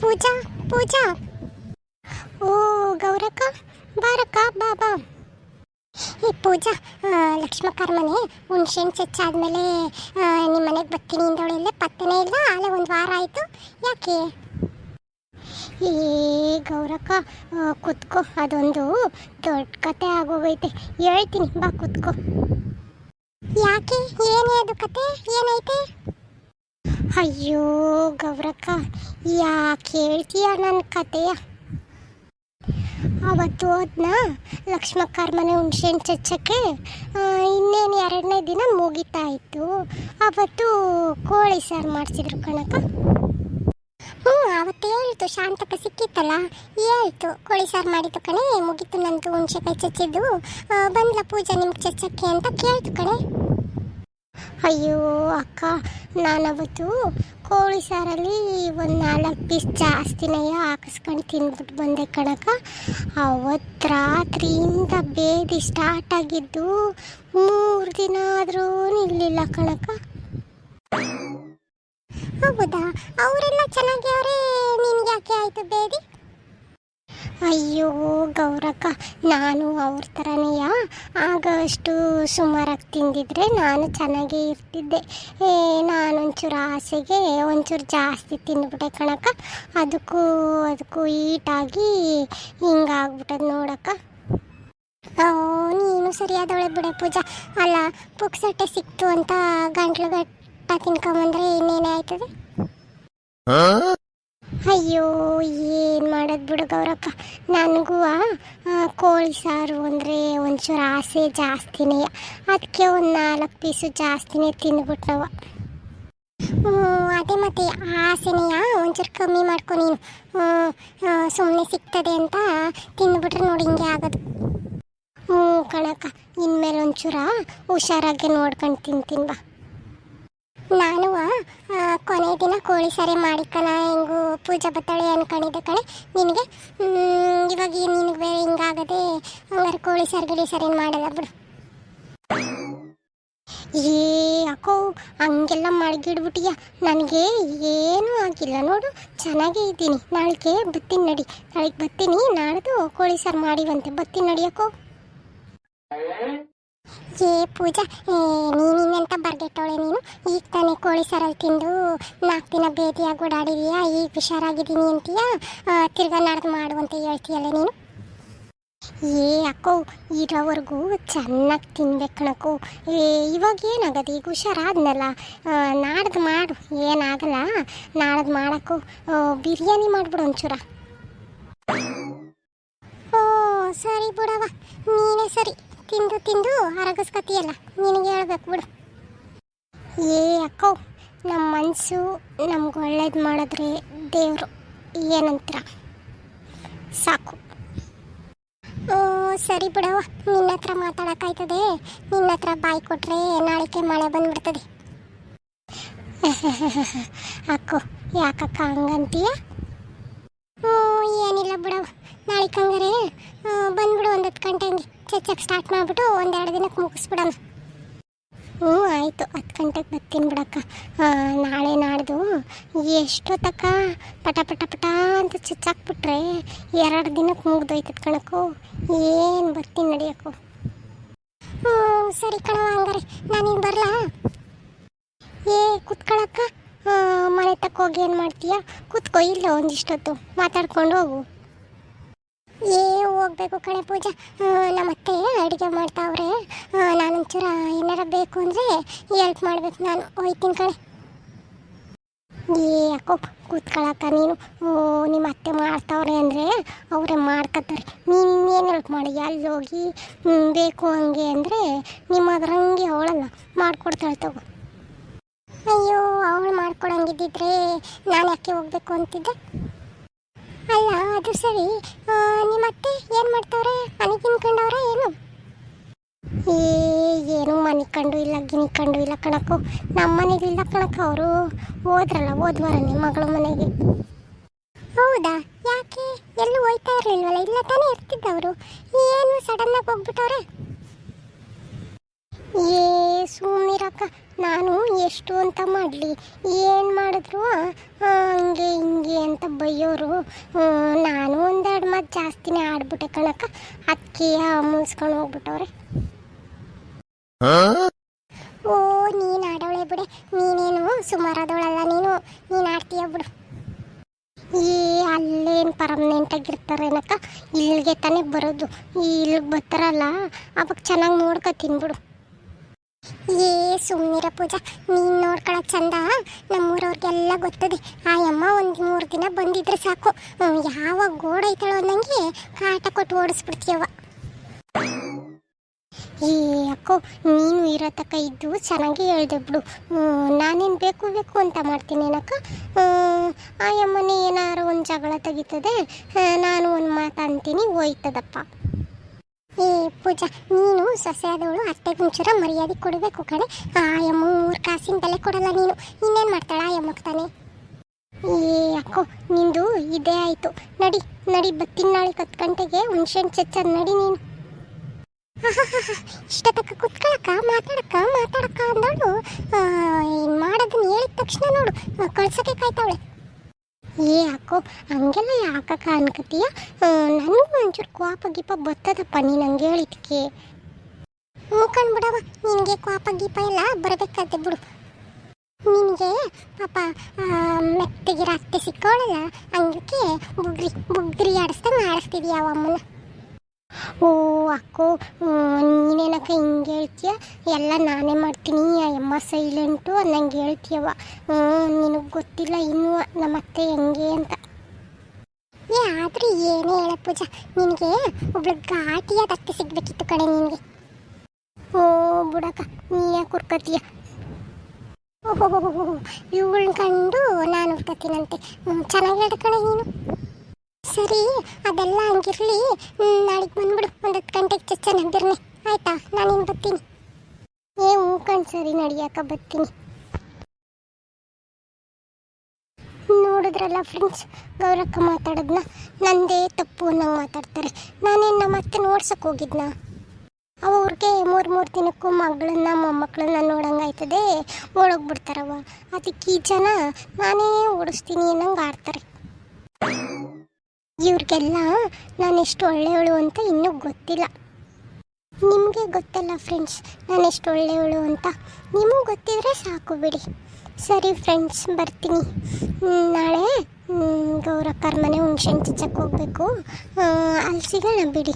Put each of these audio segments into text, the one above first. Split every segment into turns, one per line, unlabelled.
ಪೂಜಾ ಪೂಜಾ. ಓ, ಗೌರಕ್ಕ, ಬಾರಕ್ಕ ಬಾಬಾ ಈ ಪೂಜಾ ಲಕ್ಷ್ಮಕ್ಕರ ಮನೆ ಹುಣ್ಸೆಹಣ್ಣು ಚಚ್ಚಾದ್ಮೇಲೆ ನಿಮ್ಮ ಮನೆಗೆ ಬರ್ತೀನಿ ಇಂದವಳೆಲ್ಲ ಪತ್ತೆನೇ ಇಲ್ಲ, ಆಲೆ ಒಂದು ವಾರ ಆಯಿತು. ಯಾಕೆ? ಏ, ಗೌರಕ್ಕ ಕುತ್ಕೋ, ಅದೊಂದು ದೊಡ್ಡ ಕತೆ ಆಗೋಗೈತೆ. ಹೇಳ್ತೀನಿ, ಬಾ, ಕುತ್ಕೋ. ಯಾಕೆ? ಏನೇ ಅದು ಕತೆ? ಏನೈತೆ? ಅಯ್ಯೋ ಗೌರಕ್ಕ ಯಾಕೆ ಹೇಳ್ತೀಯ ನನ್ನ ಕತೆಯ ಅವತ್ತು ಹೋದ್ನ? ಲಕ್ಷ್ಮಕ್ಕಾರ ಮನೆ ಹುಣ್ಸೆಹಣ್ಣು ಚಚ್ಚಕ್ಕೆ ಇನ್ನೇನು ಎರಡನೇ ದಿನ ಮುಗಿತಾ ಇತ್ತು. ಅವತ್ತು ಕೋಳಿ ಸಾರು ಮಾಡಿಸಿದ್ರು ಕಣಕ ಹ್ಞೂ, ಅವತ್ತು ಹೇಳ್ತು ಶಾಂತಕ ಸಿಕ್ಕಿತ್ತಲ್ಲ? ಹೇಳ್ತು, ಕೋಳಿ ಸಾರು ಮಾಡಿದ್ದು ಕಣೆ, ಮುಗಿತು ನಂದು ಹುಣ್ಸೆಕಾಯಿ ಚಚ್ಚಿದ್ದು. ಬಂದ್ಲ ಪೂಜೆ ನಿಮ್ಗೆ ಚಚ್ಚಕ್ಕೆ ಅಂತ ಕೇಳ್ತು ಕಣೆ. ಅಯ್ಯೋ, ಅಕ್ಕ. ನಾನವತ್ತು ಕೋಳಿ ಸಾರಲ್ಲಿ ಒಂದು ನಾಲ್ಕು ಪೀಸ್ ಜಾಸ್ತಿನೆಯ ಹಾಕಿಸ್ಕೊಂಡು ತಿಂದ್ಬಿಟ್ಟು ಬಂದೆ ಕಣಕ ಅವತ್ತು ರಾತ್ರಿಯಿಂದ ಬೇದಿ ಸ್ಟಾರ್ಟ್ ಆಗಿದ್ದು ಮೂರು ದಿನ ಆದರೂ ನಿಲ್ಲಿಲ್ಲ ಕಣಕ ಹೌದಾ? ಅವರೆಲ್ಲ ಚೆನ್ನಾಗಿ ಅವರೇ ನಿನ್ಗೆ ಯಾಕೆ ಆಯಿತು ಬೇದಿ ಅಯ್ಯೋ ಗೌರಕ್ಕ, ನಾನು ಅವ್ರ ಥರನೆಯ ಆಗ ಅಷ್ಟು ಸುಮಾರಾಗಿ ತಿಂದಿದ್ರೆ ನಾನು ಚೆನ್ನಾಗೇ ಇರ್ತಿದ್ದೆ. ಏ, ನಾನೊಂಚೂರು ಆಸೆಗೆ ಒಂಚೂರು ಜಾಸ್ತಿ ತಿಂದ್ಬಿಟ್ಟೆ ಕಣಕ್ಕ. ಅದಕ್ಕೂ ಅದಕ್ಕೂ ಈಟಾಗಿ ಹಿಂಗಾಗ್ಬಿಟ್ಟದ ನೋಡಕ್ಕ. ನೀನು ಸರಿಯಾದವಳೆ ಬಿಡೆ ಪೂಜಾ. ಅಲ್ಲ ಪುಕ್ಸಟ್ಟೆ ಸಿಕ್ತು ಅಂತ ಗಂಟ್ಲು ಗಟ್ಟ ತಿನ್ಕೊಂಬಂದ್ರೆ ಇನ್ನೇನೇ ಆಯ್ತದೆ? ಅಯ್ಯೋ, ಏನು ಮಾಡೋದು ಬಿಡು ಗೌರಕ್ಕ ನನಗೂ ಕೋಳಿ ಸಾರು ಅಂದರೆ ಒಂಚೂರು ಆಸೆ ಜಾಸ್ತಿನೇ. ಅದಕ್ಕೆ ಒಂದು ನಾಲ್ಕು ಪೀಸು ಜಾಸ್ತಿನೇ ತಿಂದ್ಬಿಟ್ನವ. ಹ್ಞೂ ಅದೇ ಮತ್ತೆ ಆಸೆನೆಯ ಒಂಚೂರು ಕಮ್ಮಿ ಮಾಡ್ಕೊ ನೀನು. ಸುಮ್ಮನೆ ಸಿಗ್ತದೆ ಅಂತ ತಿಂದ್ಬಿಟ್ರೆ ನೋಡಿ ಹಿಂಗೆ ಆಗೋದು. ಹ್ಞೂ ಕಣಕ್ಕ, ಇನ್ಮೇಲೆ ಒಂಚೂರ ಹುಷಾರಾಗಿ ನೋಡ್ಕೊಂಡು ತಿಂತೀನಿ ಬಾ. ನಾನು ಕೊನೆ ದಿನ ಕೋಳಿ ಸಾರಿ ಮಾಡಿಕಣ ಹೆಂಗು ಪೂಜಾ ಬತ್ತಾಳೆ ಅನ್ಕೊಂಡಿದ್ದೆ ಕಣೆ, ನಿನಗೆ ಇವಾಗ ಏನು ನಿನಗೆ ಬೇರೆ ಹಿಂಗಾಗದೆ ಹಂಗಾರೆ ಕೋಳಿ ಸಾರು ಗಿಳಿ ಸಾರು ಏನು ಮಾಡಲ್ಲ ಬಿಡು. ಏ, ಅಕ್ಕೋ, ಹಂಗೆಲ್ಲ ಮಡಗಿಡ್ಬಿಟ್ಟಿಯ? ನನಗೆ ಏನೂ ಆಗಿಲ್ಲ ನೋಡು, ಚೆನ್ನಾಗೇ ಇದ್ದೀನಿ. ನಾಳೆಗೆ ಬತ್ತೀನಿ ನಡಿ. ನಾಳೆಗೆ ಬತ್ತೀನಿ ನಾಳೆದು ಕೋಳಿ ಸಾರು ಮಾಡಿವಂತೆ. ಬತ್ತೀನಿ ನಡಿಯಕ್ಕೋ ಏ ಪೂಜಾ ನೀನಿನ್ನಂತ ಬರ್ಗೆಟ್ಟವಳೆ ನೀನು? ಈಗ ತಾನೇ ಕೋಳಿ ಸಾರಲ್ಲಿ ತಿಂದು ನಾಲ್ಕು ದಿನ ಬೇದಿಯಾಗಿ ಓಡಾಡಿದೀಯಾ? ಈಗ ಹುಷಾರಾಗಿದ್ದೀನಿ ಅಂತೀಯ? ತಿರ್ಗಾ ನಾಡ್ದು ಮಾಡು ಅಂತ ಹೇಳ್ತೀಯಲ್ಲ ನೀನು? ಏ ಅಕ್ಕೋ, ಇರೋವರೆಗೂ ಚೆನ್ನಾಗಿ ತಿನ್ಬೇಕು ಏ, ಇವಾಗ ಏನಾಗದು? ಈಗ ಹುಷಾರಾದ್ನಲ್ಲ. ನಾಡ್ದು ಮಾಡು. ಏನಾಗಲ್ಲ? ನಾಡ್ದು ಮಾಡಕ್ಕೋ. ಬಿರಿಯಾನಿ ಮಾಡಿಬಿಡು ಒಂಚೂರ. ಓ, ಸರಿ ಬಿಡವ ನೀನೇ ಸರಿ. ತಿಂದು ತಿಂದು ಅರಗಿಸ್ಕತಿಯಲ್ಲ, ನಿನಗೆ ಹೇಳ್ಬೇಕು ಬಿಡು. ಏ ಅಕ್ಕೋ ನಮ್ಮ ಮನಸ್ಸು ನಮ್ಗೆ ಒಳ್ಳೇದು ಮಾಡಿದ್ರೆ ದೇವರು ಏನಂತೀರ? ಸಾಕು. ಓ, ಸರಿ ಬಿಡವ ನಿನ್ನ ಹತ್ರ ಮಾತಾಡೋಕ್ಕಾಯ್ತದೆ. ನಿನ್ನ ಹತ್ರ ಬಾಯಿ ಕೊಟ್ಟರೆ ನಾಳೆಗೆ ಮಳೆ ಬಂದ್ಬಿಡ್ತದೆ. ಅಕ್ಕೋ, ಯಾಕಕ್ಕ ಹಂಗಂತೀಯ? ಹ್ಞೂ ಏನಿಲ್ಲ ಬಿಡವ ನಾಳೆ ಹಂಗಾರೆ ಬಂದ್ಬಿಡು ಒಂದು ಹತ್ತು ಗಂಟೆ ಹಂಗೆ. ಚಚ್ಚಕ್ಕೆ ಸ್ಟಾರ್ಟ್ ಮಾಡಿಬಿಟ್ಟು ಒಂದೆರಡು ದಿನಕ್ಕೆ ಮುಗಿಸ್ಬಿಡೋಣ. ಹ್ಞೂ, ಆಯಿತು. ಹತ್ತು ಗಂಟೆಗೆ ಬರ್ತೀನಿ ಬಿಡಕ್ಕ. ನಾಳೆ ನಾಡ್ದು ಎಷ್ಟೊತ್ತಕ್ಕ? ಪಟ ಪಟ ಪಟ ಅಂತ ಚಚ್ಚಾಕ್ಬಿಟ್ರೆ ಎರಡು ದಿನಕ್ಕೆ ಮುಗ್ದೋಯ್ತದ ಕಣಕ್ಕೋ ಏನು ಬರ್ತೀನಿ ನಡಿಯಕ್ಕೋ. ಹ್ಞೂ, ಸರಿ ಕಣವ ಹಂಗಾರೆ. ನಾನೀಗ ಬರಲಾ? ಏ, ಕುತ್ಕೊಳಕ್ಕ. ಮನೆ ತಕ್ಕ ಹೋಗಿ ಏನು ಮಾಡ್ತೀಯಾ? ಕೂತ್ಕೋ, ಇಲ್ಲ ಒಂದಿಷ್ಟೊತ್ತು. ಮಾತಾಡ್ಕೊಂಡು ಹೋಗು. ಏ ಹೋಗ್ಬೇಕು ಕಣೆ ಪೂಜಾ. ಆ, ನಮ್ಮ ಅತ್ತೆ ಅಡುಗೆ ಮಾಡ್ತಾವ್ರೆ. ನಾನೊಂಚೂರ ಏನಾರ ಬೇಕು ಅಂದರೆ ಹೆಲ್ಪ್ ಮಾಡ್ಬೇಕು ನಾನು. ಹೋಯ್ತೀನಿ ಕಣೆ. ಏ ಯಾಕೋ ಕೂತ್ಕೊಳಕ್ಕ ನೀನು. ಓ ನಿಮ್ಮ ಅತ್ತೆ ಮಾಡ್ತಾವ್ರೆ ಅಂದರೆ ಅವರೇ ಮಾಡ್ಕೊತಾರೆ ನೀನು ಇನ್ನೇನು ಹೆಲ್ಪ್ ಮಾಡಿ ಅಲ್ಲಿ ಹೋಗಿ ಬೇಕು ಹಂಗೆ ಅಂದರೆ ನಿಮ್ಮ ಅದ್ರಂಗೆ ಅವಳಲ್ಲ ಮಾಡ್ಕೊಡ್ತಾಳೆ ತಗೋ. ಅಯ್ಯೋ ಅವಳು ಮಾಡ್ಕೊಡಂಗಿದ್ದಿದ್ರೆ ನಾನು ಯಾಕೆ ಹೋಗ್ಬೇಕು ಅಂತಿದ್ದೆ? ಅಲ್ಲ ಅದು ಸರಿ. ನಿಮ್ಮ ಅತ್ತೆ ಏನು ಮಾಡ್ತಾವ್ರೆ? ಮನೆ ತಿನ್ಕೊಂಡವ್ರೆ ಏನು? ಏ, ಏನು ಮನೆ ಕಂಡು ಇಲ್ಲ ಗಿನಿ ಕಂಡು ಇಲ್ಲ ಕಣಕ್ಕೋ ನಮ್ಮ ಮನೆಗಿಲ್ಲ ಕಣಕ್ಕ ಅವರು. ಹೋದ್ರಲ್ಲ ನಿಮ್ಮ ಮಗಳ ಮನೆಗೆ. ಹೌದಾ? ಯಾಕೆ? ಎಲ್ಲೂ ಹೋಯ್ತಾ ಇರಲಿಲ್ವಲ್ಲ? ಇಲ್ಲ ತಾನೇ ಇರ್ತಿದ್ದವರು. ಏನು ಸಡನ್ನಾಗಿ ಹೋಗ್ಬಿಟ್ಟವ್ರೆ? ಏ ಸುಮ್ಮನಿರಕ್ಕ ನಾನು ಎಷ್ಟು ಅಂತ ಮಾಡಲಿ. ಏನು ಮಾಡಿದ್ರು? ಹಂಗೆ ಬೈಯೋರು ನಾನು ಒಂದೆರಡು ಮಾತು ಜಾಸ್ತಿನೇ ಆಡ್ಬಿಟ್ಟೆ ಕಣಕ್ಕ. ಅದಕ್ಕೆ ಮುನ್ಸ್ಕೊಂಡು ಹೋಗ್ಬಿಟ್ಟವ್ರೆ. ಓ, ನೀನು ಆಡೋಳೆ ಬಿಡೆ. ನೀನೇನು ಸುಮಾರಾದವಳಲ್ಲ ನೀನು. ನೀನು ಆಡ್ತೀಯ ಬಿಡು. ಈ ಅಲ್ಲೇನು ಪರ್ಮನೆಂಟಾಗಿರ್ತಾರೇನಕ್ಕ? ಇಲ್ಲಿಗೆ ತಾನೇ ಬರೋದು. ಇಲ್ಲಿಗೆ ಬರ್ತಾರಲ್ಲ, ಅವಾಗ ಚೆನ್ನಾಗಿ ನೋಡ್ಕೊತೀನಿ ಬಿಡು. ಏ ಸುಮ್ಮನಿರ ಪೂಜಾ. ನೀನು ನೋಡ್ಕೊಳಕ್ ಚಂದ? ನಮ್ಮೂರವ್ರಿಗೆಲ್ಲ ಗೊತ್ತದೆ. ಆ ಅಮ್ಮ ಒಂದು ದಿನ ಬಂದಿದ್ರೆ ಸಾಕು. ಯಾವ ಗೋಡೈತಾಳೋ ಅನ್ನಂಗೆ ಕಾಟ ಕೊಟ್ಟು ಓಡಿಸ್ಬಿಡ್ತೀಯವ ಏ ಅಕ್ಕೋ ನೀನು ಇರೋ ತಕ್ಕ ಇದ್ದು ಚೆನ್ನಾಗಿ ಹೇಳ್ದೆ ಬಿಡು. ನಾನೇನು ಬೇಕು ಬೇಕು ಅಂತ ಮಾಡ್ತೀನಿ ಏನಕ್ಕ? ಹ್ಮ್, ಆ ಅಮ್ಮನೇ ಏನಾರು ಒಂದು ಜಗಳ ತೆಗಿತದೆ ನಾನು ಒಂದು ಮಾತು ಅಂತೀನಿ ಹೋಯ್ತದಪ್ಪ. ಏ ಪೂಜಾ ನೀನು ಸೊಸೆಯಾದವಳು ಅತ್ತೆ ಒಂಚೂರ ಮರ್ಯಾದೆ ಕೊಡಬೇಕು ಕಣೆ. ಆ ಅಮ್ಮ ಮೂರು ಕಾಸಿನ ಬೆಲೆ ಕೊಡಲ್ಲ ನೀನು. ಇನ್ನೇನು ಮಾಡ್ತಾಳೆ ಆ ಅಮ್ಮಕ್ಕೆ ತಾನೆ? ಅಕ್ಕೋ, ನಿಂದು ಇದೇ ಆಯಿತು. ನಡಿ ನಡಿ ಬತ್ತಿನ ನಾಳೆ ಹತ್ತು ಗಂಟೆಗೆ ಹುಣ್ಸೆಣ್ ಚಚ್ಚ, ನಡಿ ನೀನು. ಇಷ್ಟ ತಕ್ಕ ಕುತ್ಕೊಳಕ ಮಾತಾಡಕ ಮಾತಾಡಕ ಅಂದವಳು ಏನು ಮಾಡೋದನ್ನ ಹೇಳಿದ ತಕ್ಷಣ ನೋಡು ಕಳ್ಸೋಕೆ ಕಾಯ್ತಾವಳೆ. ಏ ಯಾಕೋ ಹಂಗೆಲ್ಲ ಯಾಕಕ್ಕ ಅನ್ಕತೀಯ ನನಗೂ ಒಂಚೂರು ಕೋಪ ಗೀಪ ಬರ್ತದಪ್ಪ ನೀನು ಹಂಗೆ ಹೇಳಿದ್ಕೆ. ಮುಖಂಡ್ ಬಿಡವ ನಿನಗೆ ಕ್ವಾಪ ಗೀಪ ಎಲ್ಲ ಬರಬೇಕಾದೆ ಬಿಡು. ನಿನಗೆ ಪಾಪ ಮೆತ್ತಗಿರ ಅತ್ತೆ ಸಿಕ್ಕೋಳಲ್ಲ, ಹಂಗಕ್ಕೆ ಬುಗ್ರಿ ಬುಗ್ರಿ ಆಡಿಸ್ದಂಗೆ ಆಡಿಸ್ತಿದ್ಯಾ ಅಮ್ಮನ? ಓ, ಅಕ್ಕೋ ನೀನೇನಕ್ಕ ಹಿಂಗೆ ಹೇಳ್ತೀಯ? ಎಲ್ಲ ನಾನೇ ಮಾಡ್ತೀನಿ ಅಮ್ಮ ಸೈಲೆಂಟು ಅನ್ನಂಗೆ ಹೇಳ್ತೀಯವ ನಿನಗೆ ಗೊತ್ತಿಲ್ಲ ಇನ್ನೂ ನಮ್ಮ ಅತ್ತೆ ಹೆಂಗೆ ಅಂತ. ಏ, ಆದ್ರೆ ಏನೇ ಹೇಳ ಪೂಜಾ, ನಿನಗೆ ಒಬ್ಳು ಘಾಟಿಯಾದ ಅತ್ತೆ ಸಿಗ್ಬೇಕಿತ್ತು ಕಡೆ ನಿನಗೆ. ಓ, ಬುಡಕ್ಕ, ನೀ ಓಹೋ ಇವಳನ್ನ ಕಂಡು ನಾನು ಹುಡ್ಕತ್ತೀನಂತೆ. ಚೆನ್ನಾಗಿ ಹೇಳ ಕಣೆ ನೀನು. ಸರಿ, ಅದೆಲ್ಲ ಹಂಗಿರಲಿ. ನಾಳೆಗೆ ಬಂದ್ಬಿಡು. ಒಂದು ಹತ್ತು ಗಂಟೆಗೆ ಚರ್ಚೆ ಆಯ್ತಾ? ನಾನಿನ್ನು ಬರ್ತೀನಿ. ಏ ಹ್ಞೂ ಸರಿ ನಡಿಯಾಕ ಬರ್ತೀನಿ. ನೋಡಿದ್ರಲ್ಲ ಫ್ರೆಂಡ್ಸ್ ಗೌರಕ್ಕ ಮಾತಾಡೋದ್ನ? ನಂದೇ ತಪ್ಪು ಅನ್ನೋ ಮಾತಾಡ್ತಾರೆ. ನಾನೇನು ನಮ್ಮ ಅತ್ತೆ ನೋಡ್ಸಕ್ಕೆ ಹೋಗಿದ್ನಾ? ಅವ್ರಿಗೆ ಮೂರು ಮೂರು ದಿನಕ್ಕೂ ಮಗಳನ್ನ, ಮೊಮ್ಮಕ್ಕಳನ್ನ ನೋಡಂಗಾಯ್ತದೆ. ಓಡೋಗ್ಬಿಡ್ತಾರವ ಅದಕ್ಕೆ ಈ ಜನ ನಾನೇ ಓಡಿಸ್ತೀನಿ ಅನ್ನಂಗೆ ಆಡ್ತಾರೆ. ಇವ್ರಿಗೆಲ್ಲ ನಾನು ಎಷ್ಟು ಒಳ್ಳೆಯವಳು ಅಂತ ಇನ್ನೂ ಗೊತ್ತಿಲ್ಲ. ನಿಮಗೆ ಗೊತ್ತಲ್ಲ ಫ್ರೆಂಡ್ಸ್ ನಾನು ಎಷ್ಟು ಒಳ್ಳೆಯವಳು ಅಂತ. ನಿಮಗೂ ಗೊತ್ತಿದ್ರೆ ಸಾಕು ಬಿಡಿ. ಸರಿ ಫ್ರೆಂಡ್ಸ್, ಬರ್ತೀನಿ. ನಾಳೆ ಗೌರಕ್ಕರ ಮನೆ ಚಚ್ಚಕ್ಕೆ ಹೋಗಬೇಕು. ಅಲ್ಲಿ ಸಿಗೋಣ ಬಿಡಿ.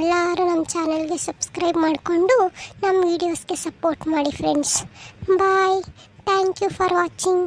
ಎಲ್ಲರೂ ನಮ್ಮ ಚಾನಲ್ಗೆ ಸಬ್ಸ್ಕ್ರೈಬ್ ಮಾಡಿಕೊಂಡು ನಮ್ಮ ವೀಡಿಯೋಸ್ಗೆ ಸಪೋರ್ಟ್ ಮಾಡಿ friends bye thank you for watching